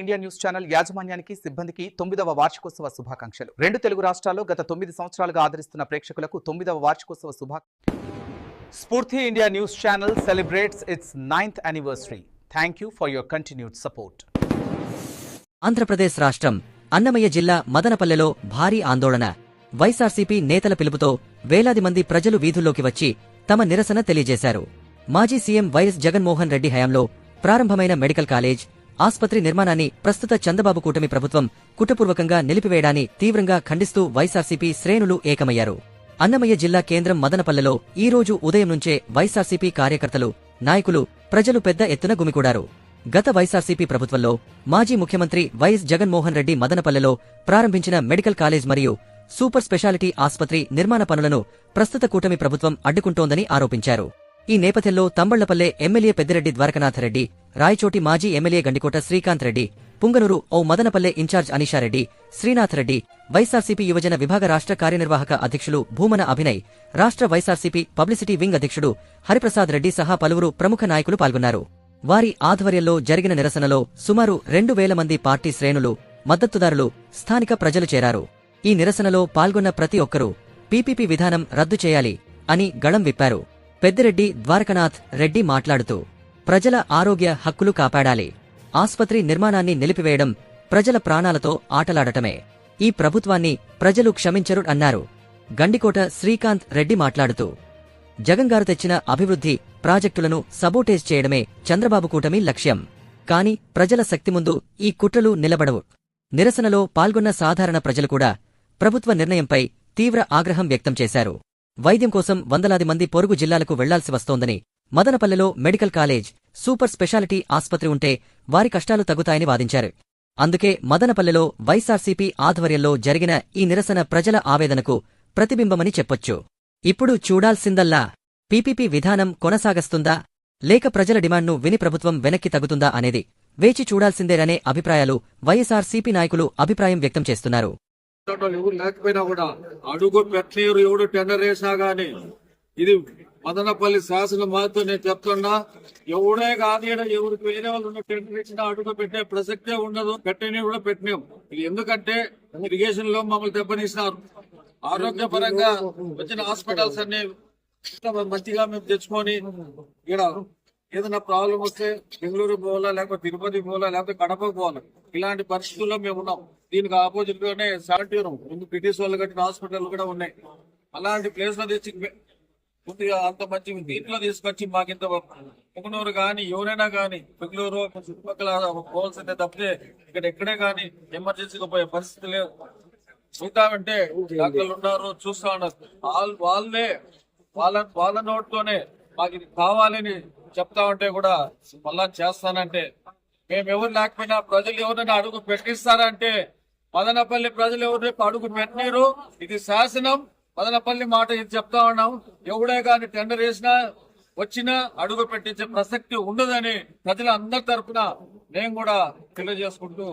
India news channel యాజమాన్యానికి సిబ్బందికి తొమ్మిదవ వార్షికోత్సవ శుభాకాంక్షలు. రెండు తెలుగు రాష్ట్రాల్లో గత తొమ్మిది సంవత్సరాలుగా ఆదరిస్తున్న ప్రేక్షకులకు తొమ్మిదవ వార్షికోత్సవ శుభా Sphoorthi India news channel celebrates its ninth anniversary. Thank you for your continued support. Andhra Pradesh రాష్ట్రం అన్నమయ్య జిల్లా మదనపల్లెలో భారీ ఆందోళన. వైఎస్ఆర్సీపీ నేతల పిలుపుతో వేలాది మంది ప్రజలు వీధుల్లోకి వచ్చి తమ నిరసన తెలియజేశారు. మాజీ సీఎం వైఎస్ జగన్మోహన్ రెడ్డి హయాంలో ప్రారంభమైన మెడికల్ కాలేజ్ ఆస్పత్రి నిర్మాణాన్ని ప్రస్తుత చంద్రబాబు కూటమి ప్రభుత్వం కుట్రపూర్వకంగా నిలిపివేయడాన్ని తీవ్రంగా ఖండిస్తూ వైఎస్ఆర్సీపీ శ్రేణులు ఏకమయ్యారు. అన్నమయ్య జిల్లా కేంద్రం మదనపల్లెలో ఈ రోజు ఉదయం నుంచే వైఎస్ఆర్సీపీ కార్యకర్తలు నాయకులు ప్రజలు పెద్ద ఎత్తున గుమికూడారు. గత వైఎస్ఆర్సీపీ ప్రభుత్వంలో మాజీ ముఖ్యమంత్రి వైఎస్ జగన్మోహన్ రెడ్డి మదనపల్లెలో ప్రారంభించిన మెడికల్ కాలేజ్ మరియు సూపర్ స్పెషాలిటీ ఆస్పత్రి నిర్మాణ పనులను ప్రస్తుత కూటమి ప్రభుత్వం అడ్డుకుంటోందని ఆరోపించారు. ఈ నేపథ్యంలో తంబళ్ళపల్లె ఎమ్మెల్యే పెద్దిరెడ్డి ద్వారకనాథ్ రెడ్డి రాయచోటి మాజీ ఎమ్మెల్యే గండికోట శ్రీకాంత్ రెడ్డి పుంగనూరు ఓ మదనపల్లె ఇన్ఛార్జ్ అనీషారెడ్డి శ్రీనాథ్ రెడ్డి వైఎస్ఆర్సీపీ యువజన విభాగ రాష్ట్ర కార్యనిర్వాహక అధ్యక్షులు భూమన అభినయ్ రాష్ట్ర వైఎస్ఆర్సీపీ పబ్లిసిటీ వింగ్ అధ్యక్షుడు హరిప్రసాద్ రెడ్డి సహా పలువురు ప్రముఖ నాయకులు పాల్గొన్నారు. వారి ఆధ్వర్యంలో జరిగిన నిరసనలో సుమారు రెండు వేల మంది పార్టీ శ్రేణులు మద్దతుదారులు స్థానిక ప్రజలు చేరారు. ఈ నిరసనలో పాల్గొన్న ప్రతి ఒక్కరూ పీపీపీ విధానం రద్దు చేయాలి అని గళం విప్పారు. పెద్దిరెడ్డి ద్వారకనాథ్ రెడ్డి మాట్లాడుతూ ప్రజల ఆరోగ్య హక్కులు కాపాడాలి. ఆస్పత్రి నిర్మాణాన్ని నిలిపివేయడం ప్రజల ప్రాణాలతో ఆటలాడటమే. ఈ ప్రభుత్వాన్ని ప్రజలు క్షమించరు అన్నారు. గండికోట శ్రీకాంత్ రెడ్డి మాట్లాడుతూ జగంగారు తెచ్చిన అభివృద్ధి ప్రాజెక్టులను సబోటేజ్ చేయడమే చంద్రబాబు కూటమి లక్ష్యం. కాని ప్రజల శక్తి ముందు ఈ కుట్రలు నిలబడవు. నిరసనలో పాల్గొన్న సాధారణ ప్రజలు కూడా ప్రభుత్వ నిర్ణయంపై తీవ్ర ఆగ్రహం వ్యక్తం చేశారు. వైద్యం కోసం వందలాది మంది పొరుగు జిల్లాలకు వెళ్ళాల్సి వస్తోందని మదనపల్లెలో మెడికల్ కాలేజ్ సూపర్ స్పెషాలిటీ ఆస్పత్రి ఉంటే వారి కష్టాలు తగ్గుతాయని వాదించారు. అందుకే మదనపల్లెలో వైఎస్ఆర్సీపీ ఆధ్వర్యంలో జరిగిన ఈ నిరసన ప్రజల ఆవేదనకు ప్రతిబింబమని చెప్పొచ్చు. ఇప్పుడు చూడాల్సిందల్లా పీపీపీ విధానం కొనసాగస్తుందా? లేక ప్రజల డిమాండ్ను విని ప్రభుత్వం వెనక్కి తగ్గుతుందా అనేది వేచి చూడాల్సిందేననే అభిప్రాయాలు వైఎస్ఆర్సీపీ నాయకులు అభిప్రాయం వ్యక్తం చేస్తున్నారు. ఎవరు లేకపోయినా కూడా అడుగు పెట్టలేరు ఎవడు టెండర్ వేసినా గానీ. ఇది మదనపల్లి శాసన మాతో నేను చెప్తున్నా ఎవడే కాదు ఈడ ఎవరికి వేరే వాళ్ళు ఉన్న టెండర్ ఇచ్చినా అడుగు పెట్టే ప్రసక్తే ఉండదు పెట్టని కూడా పెట్టినాం. ఇది ఎందుకంటే ఇరిగేషన్లో మమ్మల్ని దెబ్బతీసినారు. ఆరోగ్యపరంగా వచ్చిన హాస్పిటల్స్ అన్ని మంచిగా మేము తెచ్చుకొని ఇక్కడ ఏదైనా ప్రాబ్లం వస్తే బెంగళూరు పోవాలా లేకపోతే తిరుపతి పోవాలా లేకపోతే కడపకు పోవాలా. ఇలాంటి పరిస్థితుల్లో మేము ఉన్నాం. దీనికి ఆపోజిట్లోనే సాల్టీరం ముందు బ్రిటిష్ వాళ్ళు కట్టిన హాస్పిటల్ కూడా ఉన్నాయి. అలాంటి ప్లేస్లో తెచ్చి పె- కొద్దిగా అంత మంచి దీంట్లో తీసుకొచ్చి మాకు ఇంత పొంగనూరు కానీ ఎవరైనా కానీ బెంగళూరు చుట్టుపక్కల పోవాల్సిందే తప్పితే ఇక్కడ ఎక్కడే కానీ ఎమర్జెన్సీగా పోయే పరిస్థితి లేదు. చూద్దామంటే డాక్టర్లు ఉన్నారు చూస్తా ఉన్నారు. వాళ్ళ- వాళ్ళే వాళ్ళ వాళ్ళ నోట్తోనే మాకు ఇది కావాలని చెప్తా ఉంటే కూడా మళ్ళా చేస్తానంటే. మేము ఎవరు లేకపోయినా ప్రజలు ఎవరైనా అడుగు పెట్టిస్తారంటే మదనపల్లి ప్రజలు ఎవరు అడుగు పెట్టినారు ఇది శాసనం. మదనపల్లి మాట ఇది చెప్తా ఉన్నాం. ఎవడే కానీ టెండర్ వేసినా వచ్చినా అడుగు పెట్టించే ప్రసక్తి ఉండదని ప్రజలందరి తరఫున నేను కూడా తెలియజేసుకుంటూ